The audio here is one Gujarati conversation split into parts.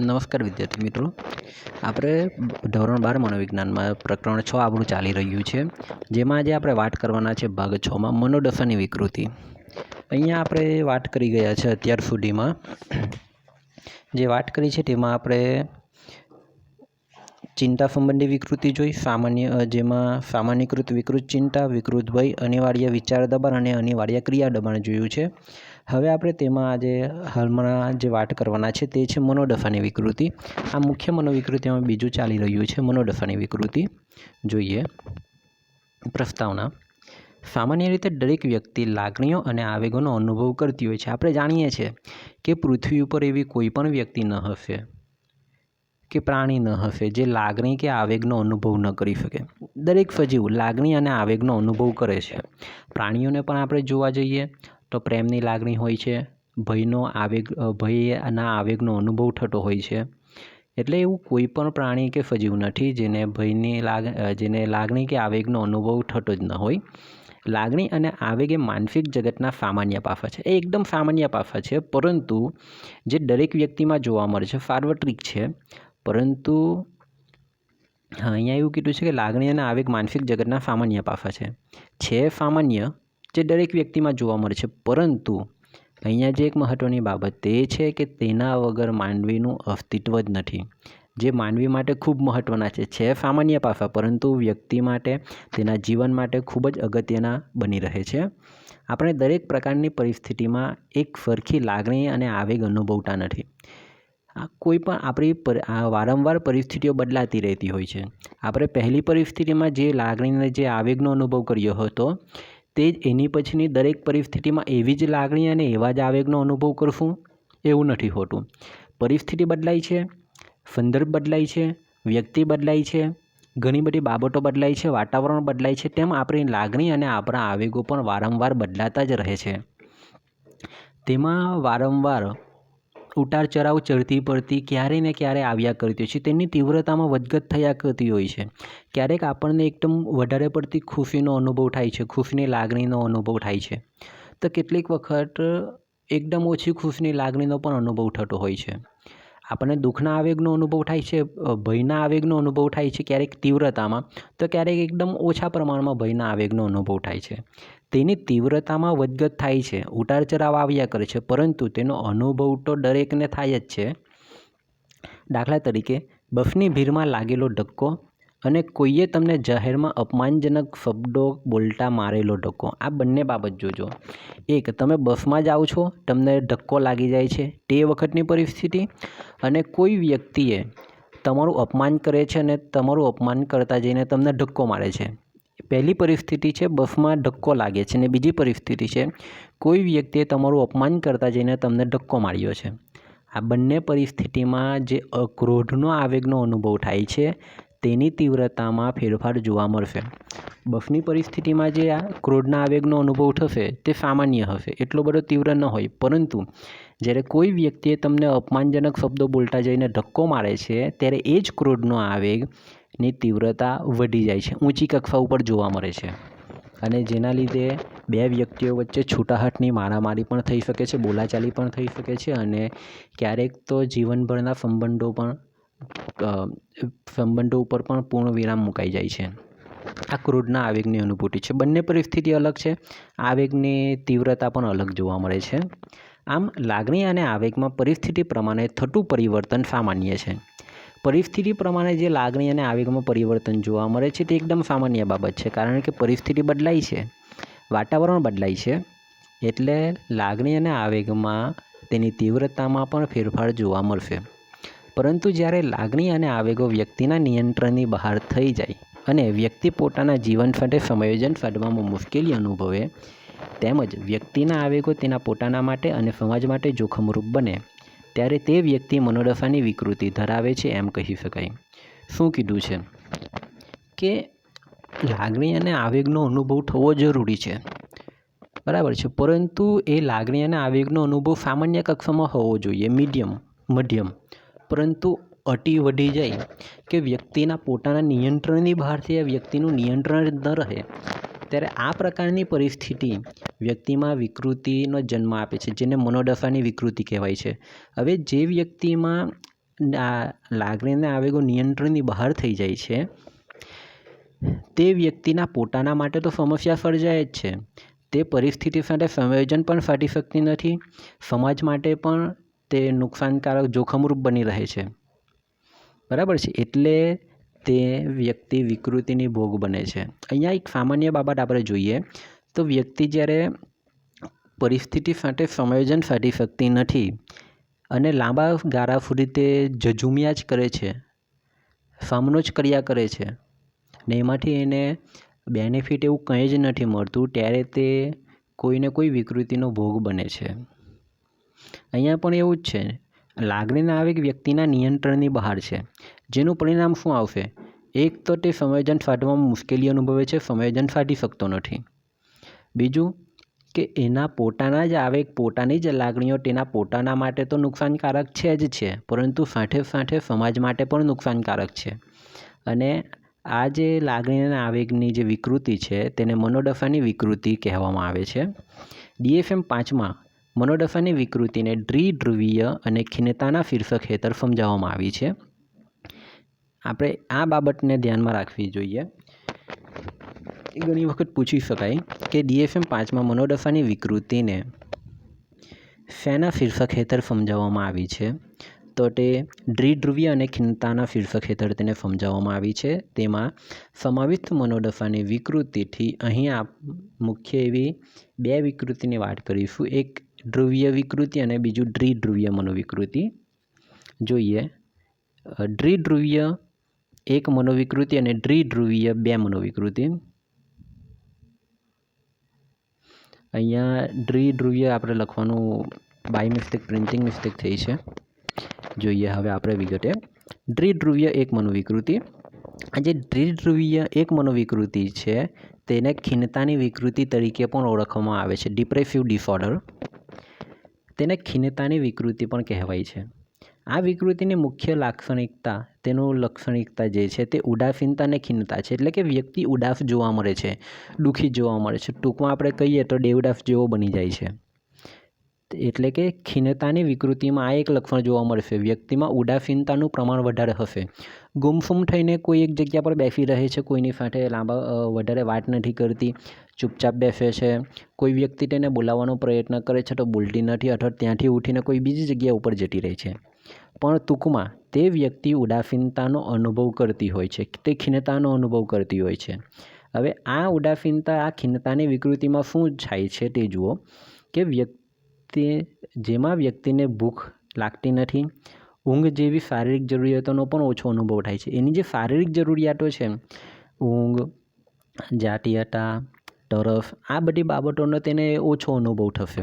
નમસ્કાર વિદ્યાર્થી મિત્રો. આપણે ધોરણ બાર મનોવિજ્ઞાનમાં પ્રકરણ છ આપણું ચાલી રહ્યું છે. જેમાં આજે આપણે વાત કરવાના છે ભાગ છમાં મનોદશાની વિકૃતિ. અહીંયા આપણે વાત કરી ગયા છે અત્યાર સુધીમાં. જે વાત કરી છે તેમાં આપણે ચિંતા સંબંધી વિકૃતિ જોઈ, સામાન્ય જેમાં સામાન્યકૃત વિકૃત ચિંતા, વિકૃત ભય, અનિવાર્ય વિચાર દબાણ અને અનિવાર્ય ક્રિયા દબાણ જોયું છે. હવે આપણે તેમાં આજે હાલમાં જે વાત કરવાના છે તે છે મનોદશાની વિકૃતિ. આ મુખ્ય મનોવિકૃતિમાં બીજું ચાલી રહ્યું છે મનોડફાની વિકૃતિ. જોઈએ. પ્રસ્તાવના. સામાન્ય રીતે દરેક વ્યક્તિ લાગણીઓ અને આવેગોનો અનુભવ કરતી હોય છે. આપણે જાણીએ છીએ કે પૃથ્વી ઉપર એવી કોઈ પણ વ્યક્તિ ન હશે કે પ્રાણી ન હશે જે લાગણી કે આવેગનો અનુભવ ન કરી શકે. દરેક સજીવ લાગણી અને આવેગનો અનુભવ કરે છે. પ્રાણીઓને પણ આપણે જોવા જઈએ તો પ્રેમની લાગણી હોય છે. ભયનો આવેગ ભયના આવેગનો અનુભવ થતો હોય છે. એટલે એવું કોઈ પણ પ્રાણી કે સજીવ નથી જેને ભયની લાગ જેને લાગણી કે આવેગનો અનુભવ થતો જ ન હોય. લાગણી અને આવેગ એ માનસિક જગતના સામાન્ય પાસા છે. એ એકદમ સામાન્ય પાસા છે. પરંતુ જે દરેક વ્યક્તિમાં જોવા મળે છે, સાર્વત્રિક છે. પરંતુ અહીંયા એવું કીધું છે કે લાગણી અને આવેગ માનસિક જગતના સામાન્ય પાસા છે. છે સામાન્ય જે દરેક વ્યક્તિમાં જોવા મળે છે. પરંતુ અહીંયા જે એક મહત્ત્વની બાબત તે છે કે તેના વગર માનવીનું અસ્તિત્વ જ નથી. જે માનવી માટે ખૂબ મહત્ત્વના છે છે સામાન્ય પાસા, પરંતુ વ્યક્તિ માટે તેના જીવન માટે ખૂબ જ અગત્યના બની રહે છે. આપણે દરેક પ્રકારની પરિસ્થિતિમાં એક સરખી લાગણી અને આવેગ અનુભવતા નથી. આ કોઈ પણ આપણી વારંવાર પરિસ્થિતિઓ બદલાતી રહેતી હોય છે. આપણે પહેલી પરિસ્થિતિમાં જે લાગણીને, જે આવેગનો અનુભવ કર્યો હતો તે જ એની પછીની દરેક પરિસ્થિતિમાં એવી જ લાગણી અને એવા જ આવેગનો અનુભવ કરશું? એવું નથી હોતું. પરિસ્થિતિ બદલાય છે, સંદર્ભ બદલાય છે, વ્યક્તિ બદલાય છે, ઘણી બધી બાબતો બદલાય છે, વાતાવરણ બદલાય છે, તેમ આપણી લાગણી અને આપણા આવેગો પણ વારંવાર બદલાતા જ રહે છે. તેમાં વારંવાર ઉતાર ચઢાવ ચડતી પડતી ક્યારે ને ક્યારે આવ્યા કરતી હોય છે. તેની તીવ્રતામાં વધઘટ થયા કરતી હોય છે. ક્યારેક આપણને એકદમ વધારે પડતી ખુશીનો અનુભવ થાય છે, ખુશીની લાગણીનો અનુભવ થાય છે. તો કેટલીક વખત એકદમ ઓછી ખુશીની લાગણીનો પણ અનુભવ થતો હોય છે. આપણને દુઃખના આવેગનો અનુભવ થાય છે ભયના આવેગનો અનુભવ થાય છે ક્યારેક તીવ્રતામાં. તો ક્યારેક એકદમ ઓછા પ્રમાણમાં ભયના આવેગનો અનુભવ થાય છે. તેની તીવ્રતામાં વધઘટ થાય છે. ઉતાર ચઢાવ આવ્યા કરે છે, પરંતુ તેનો અનુભવ તો દરેકને થાય જ છે. દાખલા તરીકે બસની ભીડમાં લાગેલો ધક્કો અને કોઈએ તમને જાહેરમાં અપમાનજનક શબ્દો બોલતા મારેલો ધક્કો. આ બંને બાબત જોજો. એક, તમે બસમાં જાઓ છો, તમને ધક્કો લાગી જાય છે તે વખતની પરિસ્થિતિ અને કોઈ વ્યક્તિએ તમારું અપમાન કરે છે અને તમારું અપમાન કરતાં જઈને તમને ધક્કો મારે છે. પહેલી પરિસ્થિતિ છે બસમાં ધક્કો લાગે છે અને બીજી પરિસ્થિતિ છે, કોઈ વ્યક્તિએ તમારું અપમાન કરતાં જઈને તમને ધક્કો માર્યો છે. આ બંને પરિસ્થિતિમાં જે ક્રોધનો આવેગનો અનુભવ થાય છે, તેની તીવ્રતામાં ફેરફાર જોવા મળશે. બસની પરિસ્થિતિમાં જે આ ક્રોધના આવેગનો અનુભવ થશે, તે સામાન્ય હશે, એટલો બધો તીવ્ર ન હોય. પરંતુ જ્યારે કોઈ વ્યક્તિએ તમને અપમાનજનક શબ્દો બોલતા જઈને ધક્કો મારે છે, ત્યારે એ જ ક્રોધનો આવેગની તીવ્રતા વધી જાય છે. ઊંચી કક્ષા ઉપર જોવા મળે છે. અને જેના લીધે બે વ્યક્તિઓ વચ્ચે છૂટાહાટની મારામારી પણ થઈ શકે છે, બોલાચાલી પણ થઈ શકે છે અને ક્યારેક તો જીવનભરના સંબંધો પણ સંબંધો ઉપર પણ પૂર્ણ વિરામ મુકાઈ જાય છે. આ ક્રોધના આવેગની અનુભૂતિ છે. બંને પરિસ્થિતિ અલગ છે. આવેગની તીવ્રતા પણ અલગ જોવા મળે છે. આમ લાગણી અને આવેગમાં પરિસ્થિતિ પ્રમાણે થતું પરિવર્તન સામાન્ય છે. પરિસ્થિતિ પ્રમાણે જે લાગણી અને આવેગમાં પરિવર્તન જોવા મળે છે તે એકદમ સામાન્ય બાબત છે, કારણ કે પરિસ્થિતિ બદલાય છે, વાતાવરણ બદલાય છે, એટલે લાગણી અને આવેગમાં તેની તીવ્રતામાં પણ ફેરફાર જોવા મળશે. પરંતુ જ્યારે લાગણી અને આવેગો વ્યક્તિના નિયંત્રણની બહાર થઈ જાય અને વ્યક્તિ પોતાના જીવન સાથે સમાયોજન સાધવામાં મુશ્કેલી અનુભવે, તેમજ વ્યક્તિના આવેગો તેના પોતાના માટે અને સમાજ માટે જોખમરૂપ બને ત્યારે તે વ્યક્તિ મનોદશાની વિકૃતિ ધરાવે છે એમ કહી શકાય. શું કીધું છે? કે લાગણી અને આવેગનો અનુભવ થવો જરૂરી છે. બરાબર છે, પરંતુ એ લાગણી અને આવેગનો અનુભવ સામાન્ય કક્ષામાં હોવો જોઈએ, મીડિયમ, મધ્યમ. પરંતુ અટી વધી જાય કે વ્યક્તિના પોતાના નિયંત્રણની બહારથી આ વ્યક્તિનું નિયંત્રણ ન રહે ત્યારે આ પ્રકારની પરિસ્થિતિ વ્યક્તિમાં વિકૃતિનો જન્મ આપે છે, જેને મનોદશાની વિકૃતિ કહેવાય છે. હવે જે વ્યક્તિમાં લાગણીના આવેગો નિયંત્રણની બહાર થઈ જાય છે, તે વ્યક્તિના પોતાના માટે તો સમસ્યા સર્જાય જ છે. તે પરિસ્થિતિ સાથે સંયોજન પણ ફાટી શકતી નથી. સમાજ માટે પણ તે નુકસાનકારક જોખમરૂપ બની રહે છે. બરાબર છે? એટલે તે વ્યક્તિ વિકૃતિની ભોગ બને છે. અહીંયા એક સામાન્ય બાબત આપણે જોઈએ તો વ્યક્તિ જ્યારે પરિસ્થિતિ સાથે સંયોજન સાધી શકતી નથી અને લાંબા ગાળા સુધી તે ઝઝૂમ્યા જ કરે છે, સામનો જ કર્યા કરે છે ને એમાંથી એને બેનિફિટ એવું કંઈ જ નથી મળતું ત્યારે તે કોઈને કોઈ વિકૃતિનો ભોગ બને છે. અહીંયા પણ એવું જ છે. લાગણીના આવેગ વ્યક્તિના નિયંત્રણની બહાર છે. જેનું પરિણામ શું આવશે? એક તો તે સંવેદન સાધવામાં મુશ્કેલી અનુભવે છે, સંવેદન સાધી શકતો નથી. બીજું કે એના પોતાના જ આવેગ, પોતાની જ લાગણીઓ તેના પોતાના માટે તો નુકસાનકારક છે જ છે, પરંતુ સાથે સાથે સમાજ માટે પણ નુકસાનકારક છે. અને આ જે લાગણીના આવેગની જે વિકૃતિ છે તેને મનોદશાની વિકૃતિ કહેવામાં આવે છે. ડીએફએમ પાંચમાં મનોદશાની વિકૃતિને દ્વિધ્રુવીય અને ખિન્નતાના શીર્ષક હેઠળ સમજાવવામાં આવી છે. આપણે આ બાબતને ધ્યાનમાં રાખવી જોઈએ. એ ઘણી વખત પૂછી શકાય કે ડીએફએમ પાંચમાં મનોદશાની વિકૃતિને શેના શીર્ષક હેઠળ સમજાવવામાં આવી છે? તો તે દ્વિધ્રુવીય અને ખિન્નતાના શીર્ષક હેઠળ તેને સમજાવવામાં આવી છે. તેમાં સમાવિષ્ટ મનોદશાની વિકૃતિથી અહીં આપ મુખ્ય એવી બે વિકૃતિની વાત કરીશું. એક ધ્રુવીય વિકૃતિ અને બીજું દ્વિધ્રુવીય મનોવિકૃતિ. જોઈએ. દ્વિધ્રુવીય એક મનોવિકૃતિ અને દ્વિધ્રુવીય બે મનોવિકૃતિ. અહીંયા દ્વિધ્રુવીય આપણે લખવાનું બાય મિસ્ટેક પ્રિન્ટિંગ મિસ્ટેક થઈ છે. જોઈએ હવે આપણે વિગતે. દ્વિધ્રુવીય એક મનોવિકૃતિ. આ જે દ્વિધ્રુવીય એક મનોવિકૃતિ છે, તેને ખિન્નતાની વિકૃતિ તરીકે પણ ઓળખવામાં આવે છે. ડિપ્રેસિવ ડિસઓર્ડર તેને ખિન્નતાની વિકૃતિ પણ કહેવાય છે. આ વિકૃતિની મુખ્ય લાક્ષણિકતા, તેનું લાક્ષણિકતા જે છે તે ઉદાસીનતા અને ખિન્નતા છે. એટલે કે વ્યક્તિ ઉદાસ જોવા મળે છે, દુઃખી જોવા મળે છે. ટૂંકમાં આપણે કહીએ તો દેવદાસ જેવો બની જાય છે. એટલે કે ખિન્નતાની વિકૃતિમાં આ એક લક્ષણ જોવા મળશે. વ્યક્તિમાં ઉદાસીનતાનું પ્રમાણ વધારે હશે. ગુમસુમ થઈને કોઈ એક જગ્યા પર બેસી રહે છે, કોઈની સાથે લાંબા વધારે વાત નથી કરતી, ચૂપચાપ બેસે છે. કોઈ વ્યક્તિ તેને બોલાવવાનો પ્રયત્ન કરે છે તો બોલતી નથી, અથવા ત્યાંથી ઉઠીને કોઈ બીજી જગ્યા ઉપર જતી રહે છે. પણ ટૂંકમાં તે વ્યક્તિ ઉદાસીનતાનો અનુભવ કરતી હોય છે, તે ખિન્નતાનો અનુભવ કરતી હોય છે. હવે આ ઉદાસીનતા, આ ખિન્નતાની વિકૃતિમાં શું થાય છે તે જુઓ કે વ્યક્તિ, જેમાં વ્યક્તિને ભૂખ લાગતી નથી, ઊંઘ જેવી શારીરિક જરૂરિયાતોનો પણ ઓછો અનુભવ થાય છે. એની જે શારીરિક જરૂરિયાતો છે, ઊંઘ, જાતીયતા તરફ આ બધી બાબતોનો તેને ઓછો અનુભવ થશે.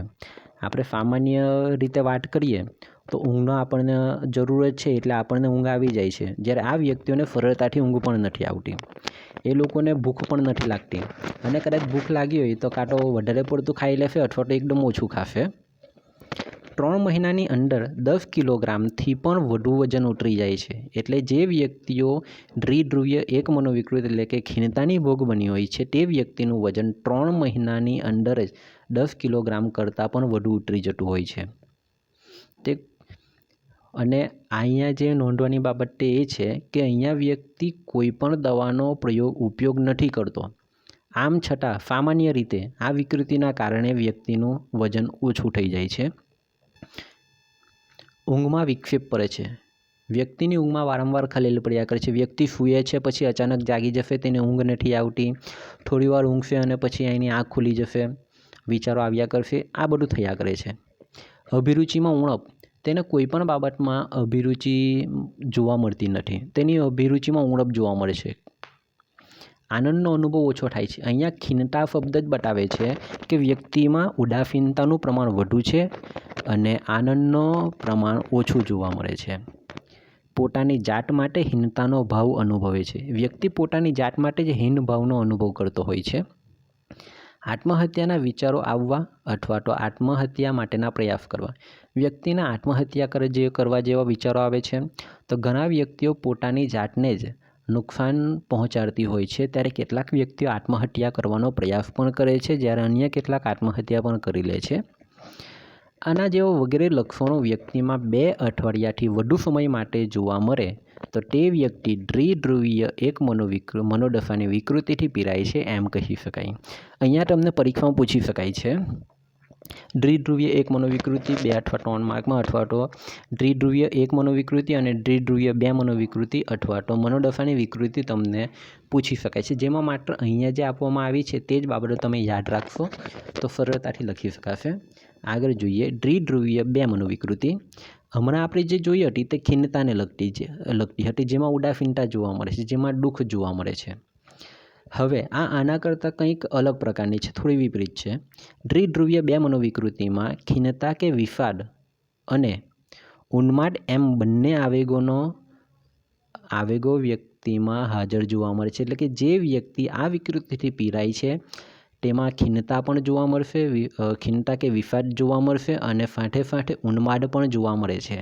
આપણે સામાન્ય રીતે વાત કરીએ તો ઊંઘનો આપણને જરૂરત છે એટલે આપણને ઊંઘ આવી જાય છે. જ્યારે આ વ્યક્તિઓને સરળતાથી ઊંઘ પણ નથી આવતી. એ લોકોને ભૂખ પણ નથી લાગતી. અને કદાચ ભૂખ લાગી હોય તો કાં તો વધારે પડતું ખાઈ લેશે અથવા તો એકદમ ઓછું ખાશે. ત્રણ મહિનાની અંદર દસ કિલોગ્રામથી પણ વધુ વજન ઉતરી જાય છે. એટલે જે વ્યક્તિઓ દ્વિધ્રુવીય, એક મનોવિકૃત એટલે કે ખીણતાની ભોગ બની હોય છે, તે વ્યક્તિનું વજન ત્રણ મહિનાની અંદર જ દસ કિલોગ્રામ કરતાં પણ વધુ ઉતરી જતું હોય છે. અને અહીંયા જે નોંધવાની બાબત તે એ છે કે અહીંયા વ્યક્તિ કોઈ પણ દવાનો પ્રયોગ ઉપયોગ નથી કરતો. આમ છતાં સામાન્ય રીતે આ વિકૃતિના કારણે વ્યક્તિનું વજન ઓછું થઈ જાય છે. ઊંઘમાં વિક્ષેપ પડે છે. વ્યક્તિની ઊંઘમાં વારંવાર ખલેલ પડ્યા કરે છે. વ્યક્તિ સૂએ છે પછી અચાનક જાગી જશે, તેને ઊંઘ નથી આવતી. થોડીવાર ઊંઘશે અને પછી એની આંખ ખુલી જશે. વિચારો આવ્યા કરશે. આ બધું થયા કરે છે. અભિરુચિમાં ઉણપ. તેને કોઈ પણ બાબતમાં અભિરુચિ જોવા મળતી નથી. તેની અભિરુચિમાં ઉણપ જોવા મળે છે. આનંદનો અનુભવ ઓછો થાય છે. અહીંયા ખીનતા શબ્દ જ બતાવે છે કે વ્યક્તિમાં ઉદાસીનતાનું પ્રમાણ વધુ છે અને આનંદનો પ્રમાણ ઓછું જોવા મળે છે. પોતાની જાત માટે હીનતાનો ભાવ અનુભવે છે. વ્યક્તિ પોતાની જાત માટે જ હીન ભાવનો અનુભવ કરતો હોય છે. આત્મહત્યાના વિચારો આવવા અથવા તો આત્મહત્યા માટેના પ્રયાસ કરવા. વ્યક્તિના આત્મહત્યા કરે જે કરવા જેવા વિચારો આવે છે, તો ઘણા વ્યક્તિઓ પોતાની જાતને જ નુકસાન પહોંચાડતી હોય છે. ત્યારે કેટલાક વ્યક્તિઓ આત્મહત્યા કરવાનો પ્રયાસ પણ કરે છે, જ્યારે અન્ય કેટલાક આત્મહત્યા પણ કરી લે છે. આના જેવો વગેરે લક્ષણો વ્યક્તિમાં બે અઠવાડિયાથી વધુ સમય માટે જોવા મળે, તો તે વ્યક્તિ દ્વિધ્રુવીય એક મનોવિકૃ, મનોદશાની વિકૃતિથી પીરાય છે એમ કહી શકાય. અહીંયા તમને પરીક્ષામાં પૂછી શકાય છે. દ્વિધ્રુવીય એક મનોવિકૃતિ બે અથવા ત્રણ માર્કમાં અથવા તો દ્વિધ્રુવીય એક મનોવિકૃતિ અને દ્વિધ્રુવીય બે મનોવિકૃતિ અથવા તો મનોદશાની વિકૃતિ તમને પૂછી શકાય છે. જેમાં માત્ર અહીંયા જે આપવામાં આવી છે તે જ બાબતો તમે યાદ રાખશો તો સરળતાથી લખી શકાશે. આગળ જોઈએ, દ્વિધ્રુવીય બે મનોવિકૃતિ. હમણાં આપણે જે જોઈ હતી તે ખિન્નતાને લગતી જે લગતી હતી. જેમાં ઉદાસીનતા જોવા મળે છે, જેમાં દુઃખ જોવા મળે છે. હવે આ આના કરતાં કંઈક અલગ પ્રકારની છે, થોડી વિપરીત છે. દ્વિધ્રુવીય બે મનોવિકૃતિમાં ખિન્નતા કે વિફાદ અને ઉન્માદ એમ બંને આવેગોનો આવેગો વ્યક્તિમાં હાજર જોવા મળે છે. એટલે કે જે વ્યક્તિ આ વિકૃતિથી પીરાય છે, તેમાં ખિન્નતા પણ જોવા મળશે ખિન્નતા કે વિષાદ જોવા મળશે અને ફાંઠે ફાંઠે ઉન્માદ પણ જોવા મળે છે.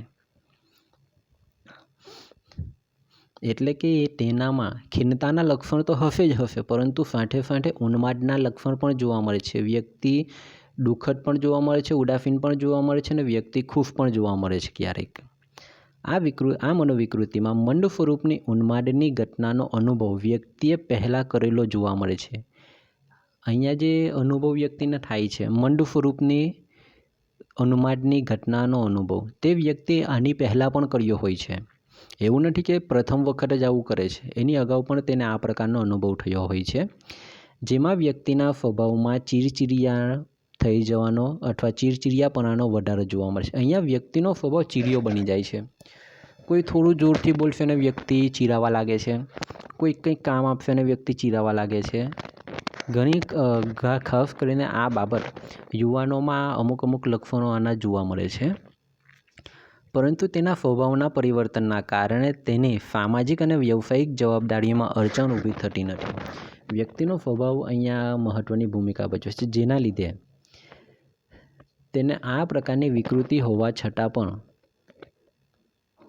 એટલે કે તેનામાં ખિન્નતાના લક્ષણ તો હશે જ હશે, પરંતુ ફાંઠે ફાંઠે ઉન્માદના લક્ષણ પણ જોવા મળે છે. વ્યક્તિ દુઃખદ પણ જોવા મળે છે, ઉદાસીન પણ જોવા મળે છે અને વ્યક્તિ ખુશ પણ જોવા મળે છે ક્યારેક. આ વિકૃ, આ મનોવિકૃતિમાં મંડ સ્વરૂપની ઉન્માદની ઘટનાનો અનુભવ વ્યક્તિએ પહેલાં કરેલો જોવા મળે છે. અહીંયા જે અનુભવ વ્યક્તિને થાય છે, મંડ સ્વરૂપની ઉન્માદની ઘટનાનો અનુભવ, તે વ્યક્તિએ આની પહેલાં પણ કર્યો હોય છે. એવું નથી કે પ્રથમ વખત જ આવું કરે છે. એની અગાઉ પણ તેને આ પ્રકારનો અનુભવ થયો હોય છે. જેમાં વ્યક્તિના સ્વભાવમાં ચીરચીરિયા થઈ જવાનો અથવા ચીરચીરિયાપણાનો વધારો જોવા મળે છે. અહીંયા વ્યક્તિનો સ્વભાવ ચીરિયો બની જાય છે. કોઈ થોડું જોરથી બોલશે અને વ્યક્તિ ચીરાવા લાગે છે. કોઈ કંઈક કામ આપશે અને વ્યક્તિ ચીરાવા લાગે છે. ઘણી ખાસ કરીને આ બાબત યુવાનોમાં અમુક અમુક લક્ષણો આના જોવા મળે છે. પરંતુ તેના સ્વભાવના પરિવર્તનના કારણે તેને સામાજિક અને વ્યવસાયિક જવાબદારીઓમાં અડચણ ઊભી થતી નથી. વ્યક્તિનો સ્વભાવ અહીંયા મહત્ત્વની ભૂમિકા ભજવે છે. જેના લીધે તેને આ પ્રકારની વિકૃતિ હોવા છતાં પણ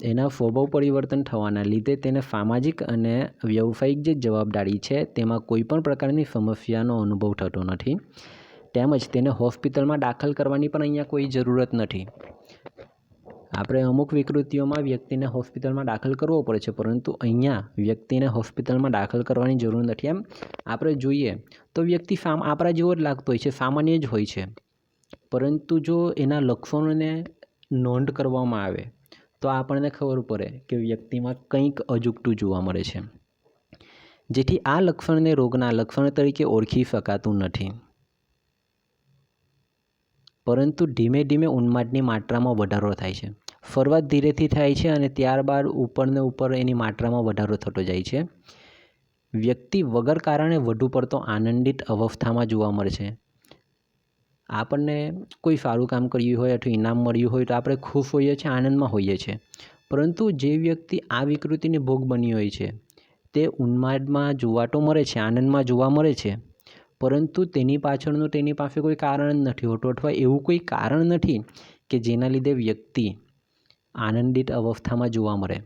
એના સ્વભાવ પરિવર્તન થવાના લીધે તેને સામાજિક અને વ્યવસાયિક જે જવાબદારી છે તેમાં કોઈપણ પ્રકારની સમસ્યાનો અનુભવ થતો નથી. તેમજ તેને હોસ્પિટલમાં દાખલ કરવાની પણ અહીંયા કોઈ જરૂરત નથી. આપણે અમુક વિકૃતિઓમાં વ્યક્તિને હોસ્પિટલમાં દાખલ કરવો પડે છે, પરંતુ અહીંયા વ્યક્તિને હોસ્પિટલમાં દાખલ કરવાની જરૂર નથી. એમ આપણે જોઈએ તો વ્યક્તિ સામ, આપણા જેવો જ લાગતો હોય છે, સામાન્ય જ હોય છે. પરંતુ જો એના લક્ષણોને નોંધ કરવામાં આવે, તો આપણને ખબર પડે કે વ્યક્તિમાં કંઈક અજુગતું જોવા મળે છે. જેથી આ લક્ષણને રોગના લક્ષણ તરીકે ઓળખી શકાતું નથી. પરંતુ ધીમે ધીમે ઉન્માદની માત્રામાં વધારો થાય છે. શરૂઆત ધીરેથી થાય છે અને ત્યારબાદ ઉપરને ઉપર એની માત્રામાં વધારો થતો જાય છે. વ્યક્તિ વગર કારણે વધુ પડતો આનંદિત અવસ્થામાં જોવા મળે છે. આપણને કોઈ સારું કામ કર્યું હોય અથવા ઇનામ મળ્યું હોય તો આપણે ખુશ હોઈએ છીએ, આનંદમાં હોઈએ છીએ. પરંતુ જે વ્યક્તિ આ વિકૃતિની ભોગ બની હોય છે, તે ઉન્માદમાં જોવા તો મળે છે, આનંદમાં જોવા મળે છે. પરંતુ તેની પાછળનું તેની પાસે કોઈ કારણ નથી. હોતું અથવા એવું કોઈ કારણ નથી કે જેના લીધે વ્યક્તિ આનંદિત અવસ્થામાં જોવા મળે.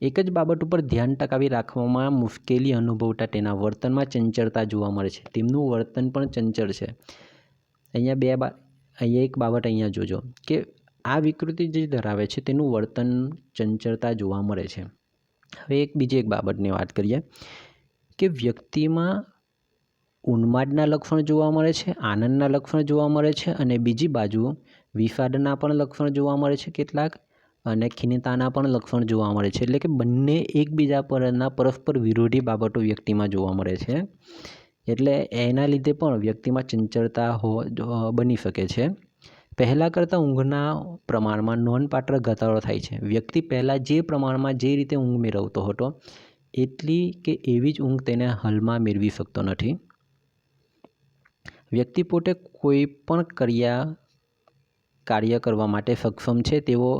એક જ બાબત ઉપર ધ્યાન ટકાવી રાખવામાં મુશ્કેલી અનુભવતા તેના વર્તનમાં ચંચળતા જોવા મળે છે. તેમનું વર્તન પણ ચંચળ છે. અહીંયા બે બા, અહીંયા એક બાબત અહીંયા જોજો કે આ વિકૃતિ જે ધરાવે છે તેનું વર્તન ચંચળતા જોવા મળે છે. હવે એક બીજી એક બાબતની વાત કરીએ કે વ્યક્તિમાં ઉન્માદના લક્ષણ જોવા મળે છે, આનંદના લક્ષણ જોવા મળે છે અને બીજી બાજુ વિષાદના પણ લક્ષણ જોવા મળે છે કેટલાક અને ખિન્નતાના પણ લક્ષણ જોવા મળે છે. એટલે કે બંને એકબીજા પરના પરસ્પર વિરોધી બાબતો વ્યક્તિમાં જોવા મળે છે. એટલે એના લીધે પણ વ્યક્તિમાં ચંચળતા હો બની શકે છે. પહેલાં કરતાં ઊંઘના પ્રમાણમાં નોંધપાત્ર ઘટાડો થાય છે. વ્યક્તિ પહેલાં જે પ્રમાણમાં જે રીતે ઊંઘ મેળવતો હતો, એટલી કે એવી જ ઊંઘ તેને હાલમાં મેળવી શકતો નથી. વ્યક્તિ પોતે કોઈ પણ કર્યા, કાર્ય કરવા માટે સક્ષમ છે તેવો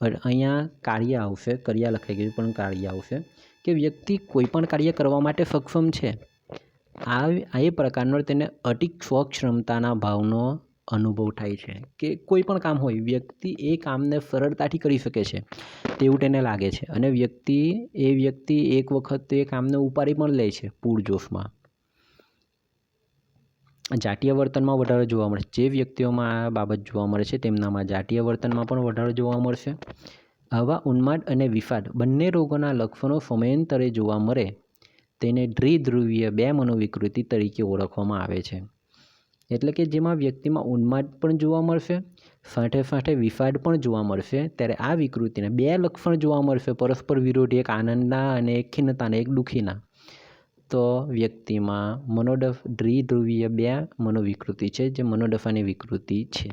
અહીંયા કાર્ય આવશે, ક્રિયા લખાઈ ગયું પણ કાર્ય આવશે, કે વ્યક્તિ કોઈ પણ કાર્ય કરવા માટે સક્ષમ છે. આ આ એ પ્રકારનો તેને અધિક સ્વક્ષમતાના ભાવનો અનુભવ થાય છે કે કોઈ પણ કામ હોય, વ્યક્તિ એ કામને સરળતાથી કરી શકે છે, તેવું તેને લાગે છે. અને વ્યક્તિ, એ વ્યક્તિ એક વખત એ કામને ઉપાડી પણ લે છે પૂરજોશમાં. જાતીય વર્તનમાં વધારો જોવા મળે જે વ્યક્તિઓમાં આ બાબત જોવા મળે છે, તેમનામાં જાતીય વર્તનમાં પણ વધારો જોવા મળશે. આવા ઉન્માદ અને વિષાદ બંને રોગોના લક્ષણો સમયાંતરે જોવા મળે. તેને દ્વિધ્રુવીય બે મનોવિકૃતિ તરીકે ઓળખવામાં આવે છે. એટલે કે જેમાં વ્યક્તિમાં ઉન્માદ પણ જોવા મળશે સાથે સાથે વિષાદ પણ જોવા મળશે, ત્યારે આ વિકૃતિને બે લક્ષણ જોવા મળશે. પરસ્પર વિરોધી, એક આનંદના અને એક ખિન્નતાના, એક દુઃખીના. તો વ્યક્તિમાં મનોડફ દ્વિધ્રુવીય બે મનોવિકૃતિ છે, જે મનોદશાની વિકૃતિ છે.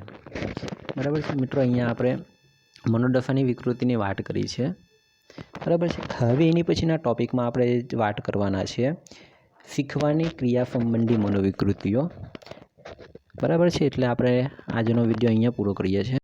બરાબર છે મિત્રો, અહીંયા આપણે મનોદશાની વિકૃતિની વાત કરી છે. બરાબર છે? હવે એની પછીના ટોપિકમાં આપણે વાત કરવાના છે શીખવાની ક્રિયા સંબંધી મનોવિકૃતિઓ. બરાબર છે? એટલે આપણે આજનો વીડિયો અહીંયા પૂરો કરીએ છીએ.